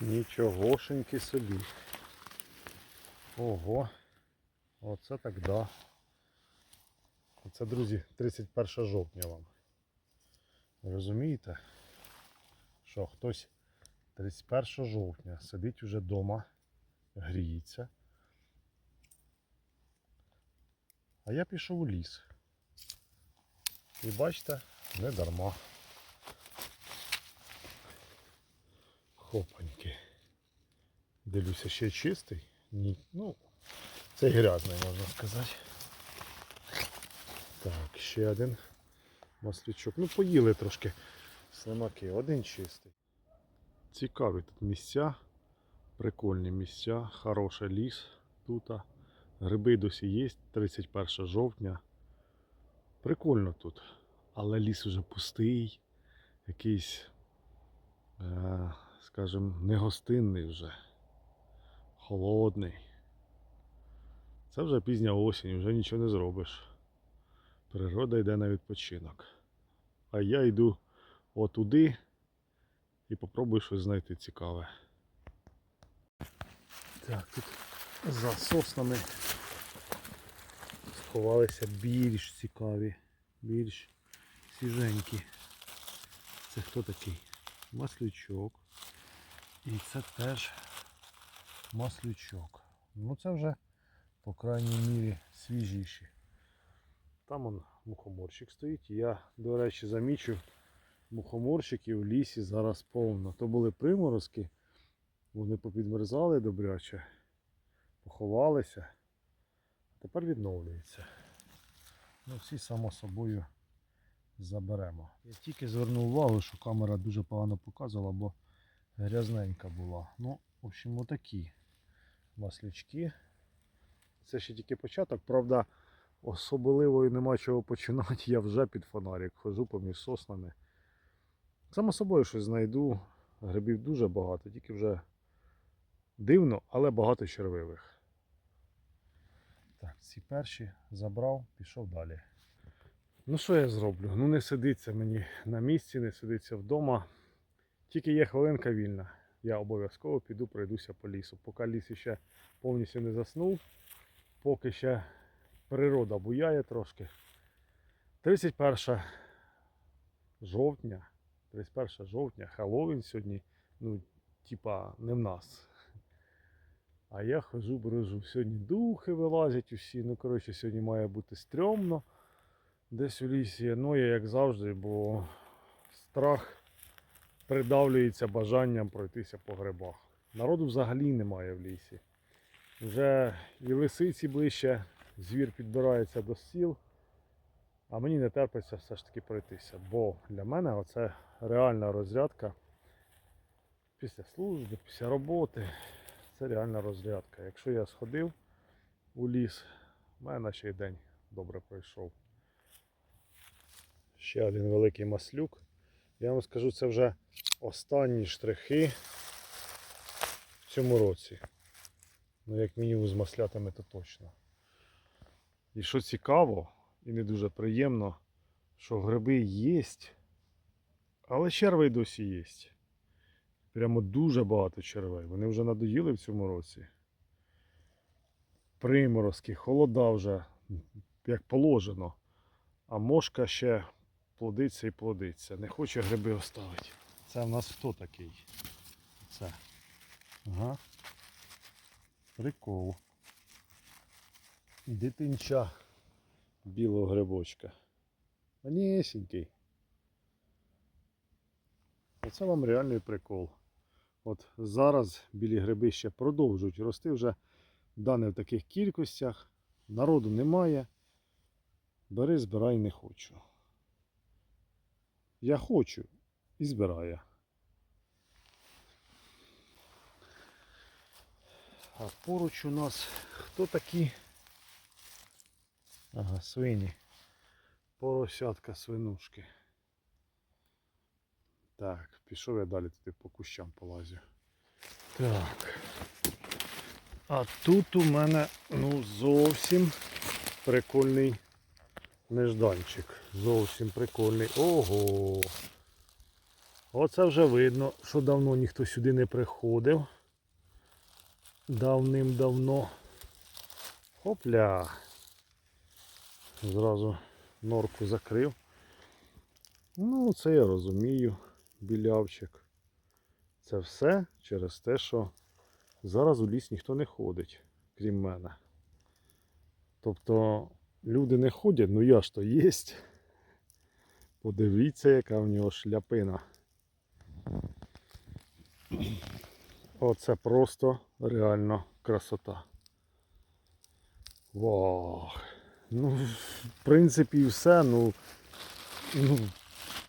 Нічогошеньки собі. Ого. Оце так да. Це, друзі, 31 жовтня вам. Розумієте? Що хтось 31 жовтня сидить уже вдома, гріється. А я пішов у ліс. І бачите, не дарма. Хопаньки. Дивлюся, ще чистий. Ні. Ну, цей грязний, можна сказати. Так, ще один маслючок. Ну, поїли трошки слимаки. Один чистий. Цікаві тут місця. Прикольні місця, хороший ліс тут. Гриби досі є, 31 жовтня. Прикольно тут. Але ліс вже пустий, якийсь, е, скажімо, негостинний вже. Холодний. Це вже пізня осінь, вже нічого не зробиш. Природа йде на відпочинок. А я йду отуди і попробую щось знайти цікаве. Так, тут за соснами сховалися більш цікаві, більш свіженькі. Це хто такий? Маслючок. І це теж маслючок. Ну це вже, по крайній мірі, свіжіші. Там он мухоморчик стоїть. Я, до речі, замічу мухоморчиків в лісі зараз повно. То були приморозки, вони попідмерзали добряче, поховалися. а Тепер відновлюються. Ну, всі само собою заберемо. Я тільки звернув увагу, що камера дуже погано показувала, бо грязненька була. Ну, в общем, отакі маслячки. Це ще тільки початок, правда, особливо і нема чого починати, я вже під фонарик хожу поміж соснами. Само собою щось знайду. Грибів дуже багато, тільки вже дивно, але багато червивих. Так, ці перші забрав, пішов далі. Ну що я зроблю? Ну не сидиться мені на місці, не сидиться вдома. Тільки є хвилинка вільна. Я обов'язково піду пройдуся по лісу. Поки ліс ще повністю не заснув, поки ще природа буяє трошки. 31 жовтня, 31 жовтня, Хеллоуін сьогодні, ну, типа, не в нас. А я хожу, брожу. Сьогодні духи вилазять усі. Ну, коротше, сьогодні має бути стрьомно. Десь у лісі. Ну, я як завжди, бо страх придавлюється бажанням пройтися по грибах. Народу взагалі немає в лісі. Вже і лисиці ближче, звір підбирається до сіл. А мені не терпиться все ж таки пройтися. Бо для мене оце реальна розрядка після служби, після роботи. Це реальна розрядка. Якщо я сходив у ліс, в мене наче й день добре пройшов. Ще один великий маслюк. Я вам скажу, це вже останні штрихи в цьому році. Ну, як мінімум з маслятами, то точно. І що цікаво і не дуже приємно, що гриби є, але черви досі є. Прямо дуже багато червей. Вони вже надоїли в цьому році. Приморозки, холода вже, як положено. А мошка ще плодиться і плодиться. Не хоче гриби оставити. Це в нас хто такий? Це. Ага. Прикол. Дитинча білого грибочка. Манісінький. Оце вам реальний прикол. От зараз білі гриби ще продовжують рости вже да не в таких кількостях. Народу немає. Бери, збирай не хочу. Я хочу і збираю. А поруч у нас хто такі? Ага, свині. Поросятка свинушки. Так, пішов я далі туди по кущам полазю. Так. А тут у мене ну зовсім прикольний нежданчик. Зовсім прикольний. Ого! Оце вже видно, що давно ніхто сюди не приходив. Давним-давно. Хопля. Зразу норку закрив. Ну, це я розумію, білявчик. Це все через те, що зараз у ліс ніхто не ходить, крім мене. Тобто люди не ходять, ну я ж то єсть. Подивіться, яка в нього шляпина. Оце просто реально красота. Вау. Ну, в принципі, все. Ну, ну,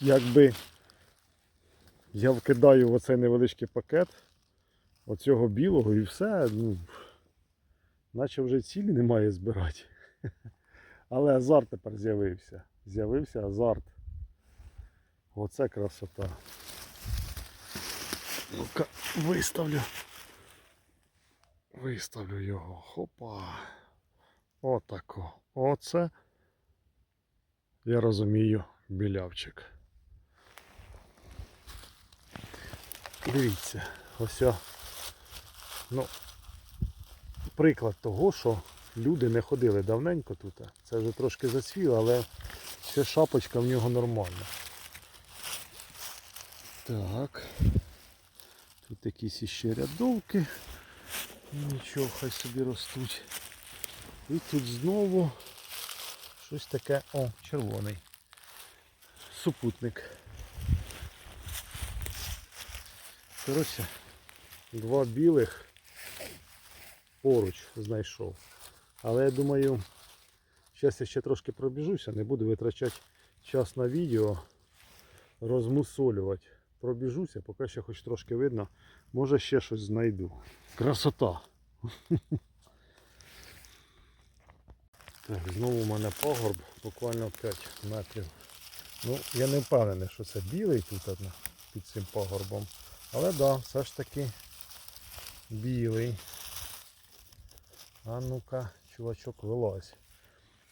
якби я вкидаю в оцей невеличкий пакет оцього білого і все. Ну, наче вже цілі немає збирати. Але азарт тепер з'явився. З'явився азарт. Оце красота. Ну-ка, виставлю. Виставлю його. Хопа. Отако. Оце. Я розумію, білявчик. Дивіться, ось. Ну, приклад того, що люди не ходили давненько тут. Це вже трошки зацвіло, але ще шапочка в нього нормальна. Так. Тут якісь іще рядовки. Нічого, хай собі ростуть. І тут знову щось таке, о, червоний. Супутник. Коротше, два білих поруч знайшов. Але я думаю, зараз я ще трошки пробіжуся, не буду витрачати час на відео, розмусолювати. Пробіжуся, поки ще хоч трошки видно, може ще щось знайду. Красота! Так, знову у мене пагорб, буквально 5 метрів. Ну, я не впевнений, що це білий тут під цим пагорбом. Але так, да, все ж таки білий. А ну-ка, чувачок, вилазь.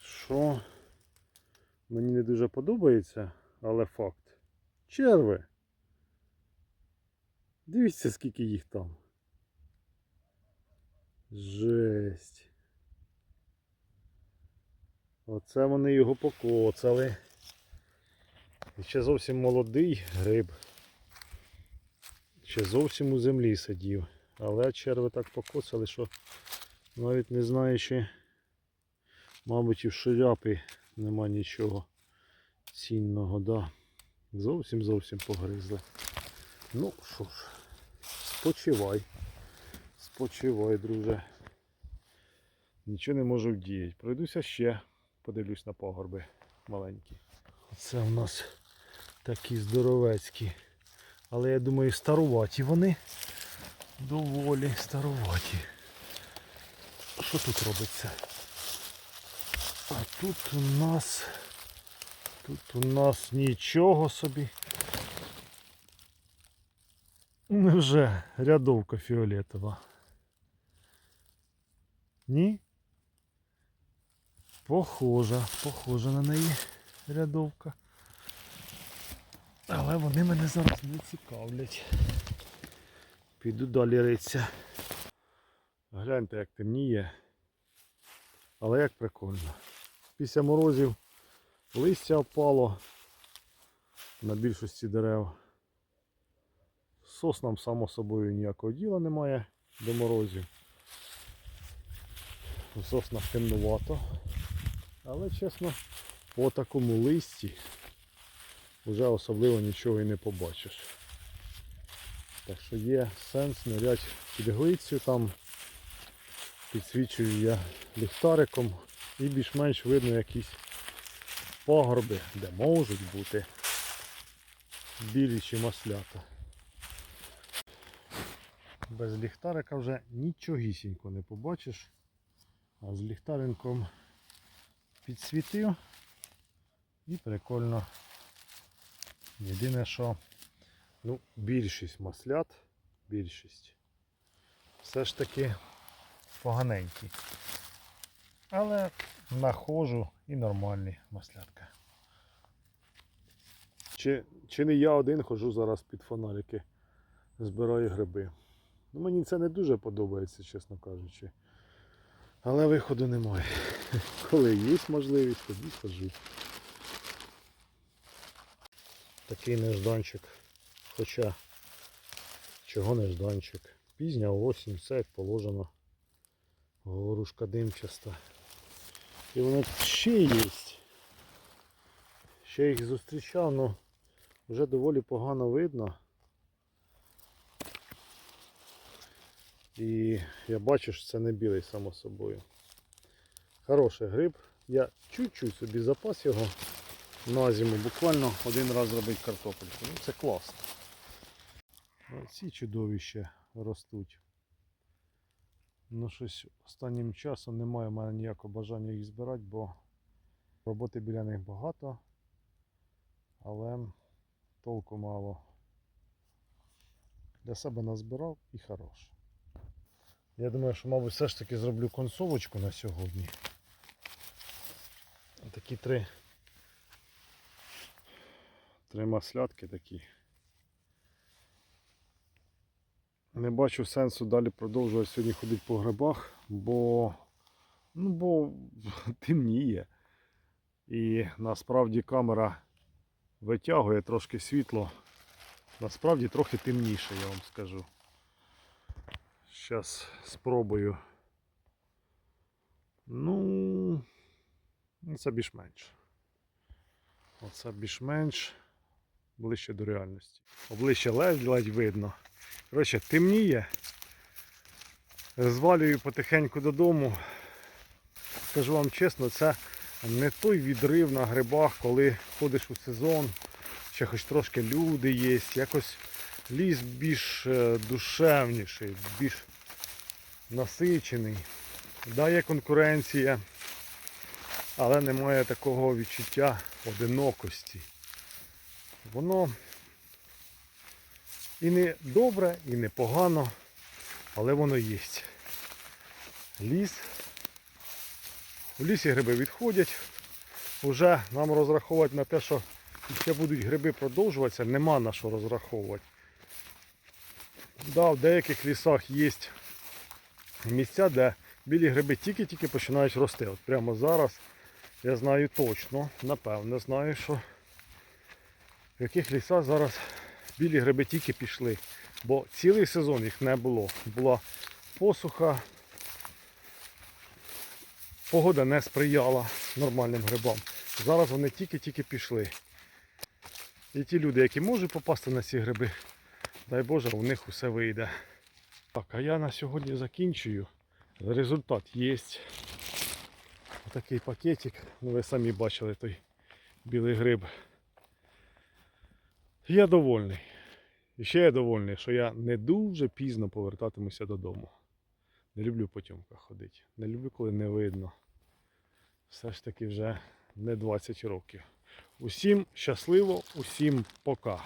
Що мені не дуже подобається, але факт. Черви. Дивіться, скільки їх там. Жесть. Оце вони його покоцали. І ще зовсім молодий гриб. Ще зовсім у землі сидів. Але черви так покоцали, що навіть не знаючи, мабуть, і в шляпі нема нічого цінного, да. Зовсім зовсім погризли. Ну що ж, спочивай. Спочивай, друже. Нічого не можу вдіяти. Пройдуся ще, подивлюсь на пагорби маленькі. Це у нас такі здоровецькі. Але я думаю, старуваті вони. Доволі старуваті. Що тут робиться? А тут у нас... Тут у нас нічого собі. Невже рядовка фіолетова? Ні? Похожа, похожа на неї рядовка. Але вони мене зараз не цікавлять. Піду далі риться. Гляньте, як темніє. Але як прикольно. Після морозів листя опало на більшості дерев. Соснам, само собою, ніякого діла немає до морозів. У соснах темнувато. Але чесно, по такому листі вже особливо нічого і не побачиш. Так що є сенс нирять під глицю, там підсвічую я ліхтариком і більш-менш видно якісь пагорби, де можуть бути білі чи маслята. Без ліхтарика вже нічогісінько не побачиш, а з ліхтариком підсвітив і прикольно. Єдине, що ну, більшість маслят, більшість все ж таки поганенькі. Але нахожу і нормальні маслятка. Чи, чи не я один ходжу зараз під фонарики, збираю гриби. Ну, мені це не дуже подобається, чесно кажучи. Але виходу немає. Коли є можливість, тоді ходжу. Такий нежданчик. Хоча чого нежданчик. Пізня осінь, все як положено. Говорушка димчаста. І воно ще є. Ще їх зустрічав, але вже доволі погано видно. І я бачу, що це не білий само собою. Хороший гриб. Я чуть-чуть собі запас його на зиму, буквально один раз зробити картопельку. Ну це класно. Ці чудовища ростуть. Ну щось останнім часом немає в мене ніякого бажання їх збирати, бо роботи біля них багато, але толку мало. Для себе назбирав і хорош. Я думаю, що, мабуть, все ж таки зроблю консовочку на сьогодні. Такі три. Три маслятки такі. Не бачу сенсу далі продовжувати сьогодні ходити по грибах, бо, ну, бо темніє. І насправді камера витягує трошки світло. Насправді трохи темніше, я вам скажу. Зараз спробую. Ну, це більш-менш. Оце більш-менш ближче до реальності. Обличчя ледь-ледь видно. Коротше, темніє. Звалюю потихеньку додому. Скажу вам чесно, це не той відрив на грибах, коли ходиш у сезон, ще хоч трошки люди є, якось ліс більш е, душевніший, більш насичений. Да, є конкуренція, але немає такого відчуття одинокості. Воно і не добре, і не погано, але воно є. Ліс. У лісі гриби відходять. Уже нам розраховувати на те, що ще будуть гриби продовжуватися, нема на що розраховувати. Да, в деяких лісах є місця, де білі гриби тільки-тільки починають рости. От прямо зараз я знаю точно, напевне, знаю, що в яких лісах зараз білі гриби тільки пішли. Бо цілий сезон їх не було. Була посуха, погода не сприяла нормальним грибам. Зараз вони тільки-тільки пішли. І ті люди, які можуть попасти на ці гриби, дай Боже, у них усе вийде. Так, а я на сьогодні закінчую. Результат є. Отакий пакетик. Ну ви самі бачили той білий гриб. Я довольний. І ще я довольний, що я не дуже пізно повертатимуся додому. Не люблю по тьомках ходити. Не люблю, коли не видно. Все ж таки вже не 20 років. Усім щасливо, усім пока.